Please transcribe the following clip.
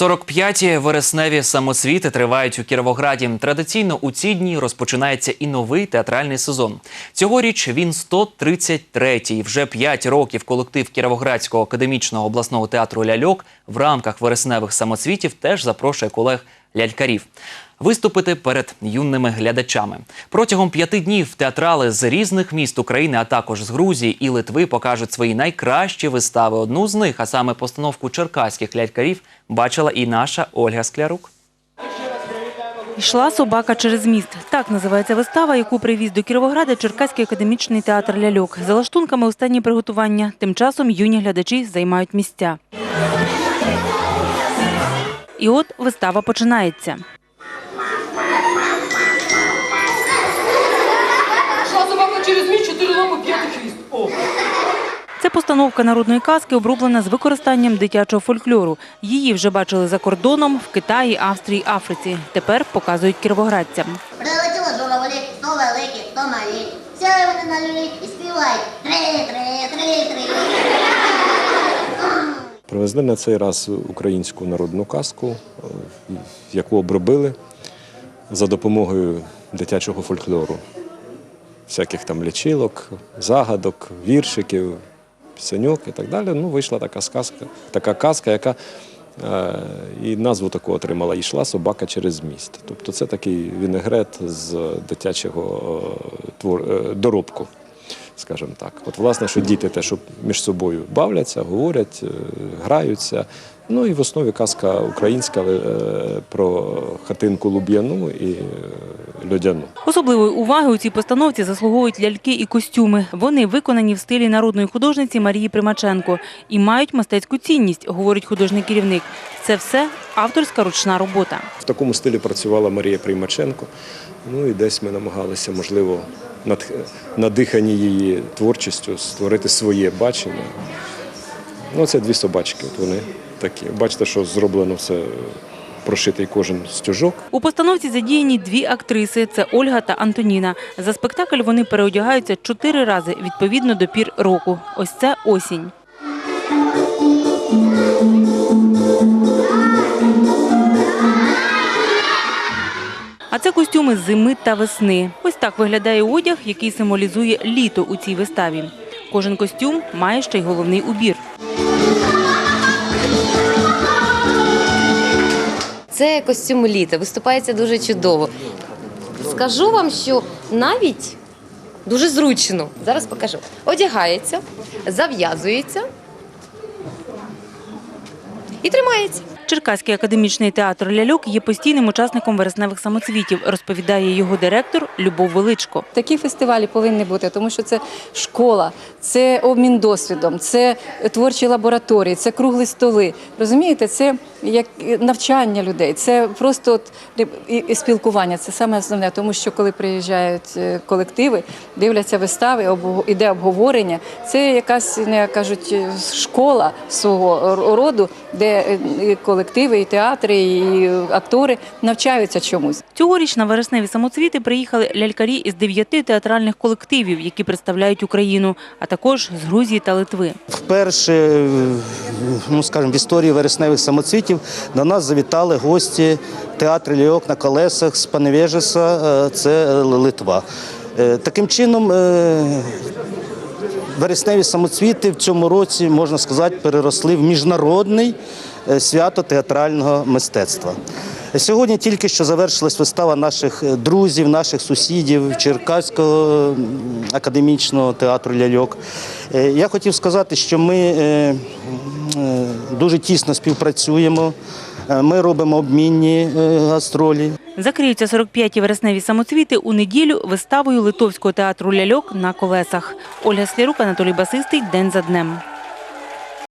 45-ті вересневі самоцвіти тривають у Кіровограді. Традиційно у ці дні розпочинається і новий театральний сезон. Цьогоріч він 133-й. Вже 5 років колектив Кіровоградського академічного обласного театру Ляльок в рамках вересневих самоцвітів теж запрошує колег лялькарів. Виступити перед юними глядачами протягом п'яти днів театрали з різних міст України, а також з Грузії і Литви, покажуть свої найкращі вистави. Одну з них, а саме постановку черкаських лялькарів, бачила і наша Ольга Склярук. Йшла собака через міст. Так називається вистава, яку привіз до Кіровограда Черкаський академічний театр ляльок. За лаштунками останні приготування. Тим часом юні глядачі займають місця. І от вистава починається. Через міст, чотири лапи, п'ятий хвіст. О. Це постановка народної казки, оброблена з використанням дитячого фольклору. Її вже бачили за кордоном в Китаї, Австрії, Африці. Тепер показують кіровоградцям. Прилетіло журавлі, то великі, то малі. Сяли вони на люлі і співають три-три-три-три. Привезли на цей раз українську народну казку, е, яку обробили за допомогою дитячого фольклору. Всяких там лічилок, загадок, віршиків, пісеньок і так далі. Ну, вийшла така сказка, така казка, яка е, і назву таку отримала Йшла собака через міст. Тобто це такий вінегрет з дитячого е, твор, е, доробку скажімо так. От, власне, що діти те, що між собою бавляться, говорять, е, граються. Ну і в основі казка українська е, про хатинку Луб'яну і е, льодяну. Особливої уваги у цій постановці заслуговують ляльки і костюми. Вони виконані в стилі народної художниці Марії Примаченко і мають мистецьку цінність, говорить художній керівник. Це все авторська ручна робота. В такому стилі працювала Марія Приймаченко. Ну і десь ми намагалися, можливо, надихані її творчістю створити своє бачення. Ну, це дві собачки. От вони такі. Бачите, що зроблено все прошитий кожен стюжок. У постановці задіяні дві актриси це Ольга та Антоніна. За спектакль вони переодягаються чотири рази відповідно до пір року. Ось це осінь. Це костюми зими та весни. Ось так виглядає одяг, який символізує літо у цій виставі. Кожен костюм має ще й головний убір. Це костюм літа, виступається дуже чудово. Скажу вам, що навіть дуже зручно. Зараз покажу. Одягається, зав'язується і тримається. Черкаський академічний театр ляльок є постійним учасником вересневих самоцвітів, розповідає його директор Любов Величко. Такі фестивалі повинні бути, тому що це школа, це обмін досвідом, це творчі лабораторії, це круглі столи. Розумієте, це як навчання людей, це просто от і- спілкування. Це саме основне, тому що коли приїжджають е, колективи, дивляться вистави, іде обговорення. Це якась не кажуть школа свого роду, де е, і колективи, і театри, і актори навчаються чомусь. Цьогоріч на вересневі самоцвіти приїхали лялькарі із дев'яти театральних колективів, які представляють Україну, а також з Грузії та Литви. Вперше, ну скажімо, в історії вересневих самоцвітів до нас завітали гості театру Льок на колесах з Паневежеса, е, це Литва. Е, Таким чином, е, вересневі самоцвіти в цьому році, можна сказати, переросли в міжнародний свято театрального мистецтва. Сьогодні тільки що завершилась вистава наших е, друзів, наших сусідів Черкаського академічного театру ляльок. Е, Я хотів сказати, що ми е, е, дуже тісно співпрацюємо. Е, Ми робимо обмінні е, гастролі. Закриються 45-ті вересневі самоцвіти у неділю виставою Литовського театру ляльок на колесах. Ольга Слірук, Анатолій Басистий. День за днем.